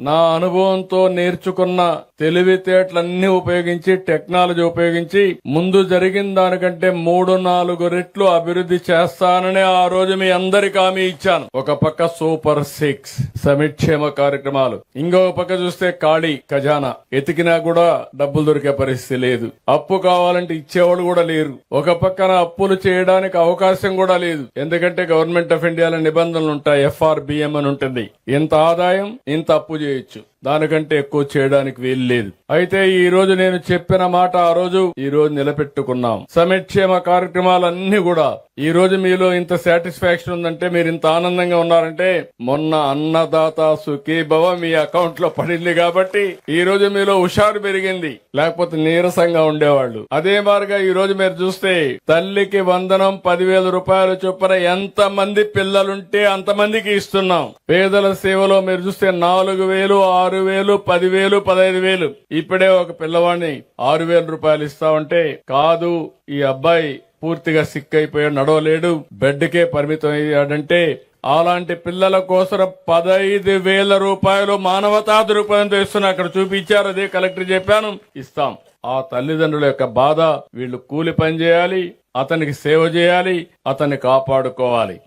నా అనుభవంతో నేర్చుకున్న తెలివితేటలన్నీ ఉపయోగించి టెక్నాలజీ ఉపయోగించి ముందు జరిగిన దానికంటే మూడు నాలుగు రెట్లు అభివృద్ధి చేస్తానని ఆ రోజు మీ అందరికి హామీ ఇచ్చాను. ఒక పక్క సూపర్ సిక్స్ సమిక్షేమ కార్యక్రమాలు ఇంకో పక్క చూస్తే ఖాళీ ఖజానా. ఎతికినా కూడా డబ్బులు దొరికే పరిస్థితి లేదు. అప్పు కావాలంటే ఇచ్చేవాళ్ళు కూడా లేరు. ఒక పక్కన అప్పులు చేయడానికి అవకాశం కూడా లేదు. ఎందుకంటే గవర్నమెంట్ ఆఫ్ ఇండియాలో నిబంధనలు ఉంటాయి ఎఫ్ఆర్బిఎం అని ఉంటుంది. ఇంత ఆదాయం ఇంత అప్పు చేయొచ్చు. దానికంటే ఎక్కువ చేయడానికి వీలు లేదు. అయితే ఈ రోజు నేను చెప్పిన మాట ఆ రోజు ఈ రోజు నిలబెట్టుకున్నాం. సమక్షేమ కార్యక్రమాలన్నీ కూడా. ఈ రోజు మీలో ఇంత సాటిస్ఫాక్షన్ ఉందంటే మీరు ఇంత ఆనందంగా ఉన్నారంటే మొన్న అన్నదాత సుఖీభవ మీ అకౌంట్లో పడింది కాబట్టి ఈ రోజు మీలో హుషారు పెరిగింది. లేకపోతే నీరసంగా ఉండేవాళ్ళు. అదే మారుగా ఈ రోజు మీరు చూస్తే తల్లికి వందనం పదివేల రూపాయలు చొప్పున ఎంత మంది పిల్లలుంటే అంతమందికి ఇస్తున్నాం. పేదల సేవలో మీరు చూస్తే నాలుగు వేలు ఆరు వేలు పదివేలు పదహైదు వేలు. ఇప్పుడే ఒక పిల్లవాడిని ఆరు వేల రూపాయలు ఇస్తామంటే కాదు ఈ అబ్బాయి పూర్తిగా సిక్ అయిపోయాడు నడవలేడు బెడ్కే పరిమితం అయ్యాడంటే అలాంటి పిల్లల కోసం పదైదు వేల రూపాయలు మానవతా దృక్పథంతో ఇస్తున్నా. అక్కడ చూపించారు అదే కలెక్టర్ చెప్పాను ఇస్తాం. ఆ తల్లిదండ్రుల యొక్క బాధ వీళ్ళు కూలి పని చేయాలి అతనికి సేవ చేయాలి అతన్ని కాపాడుకోవాలి.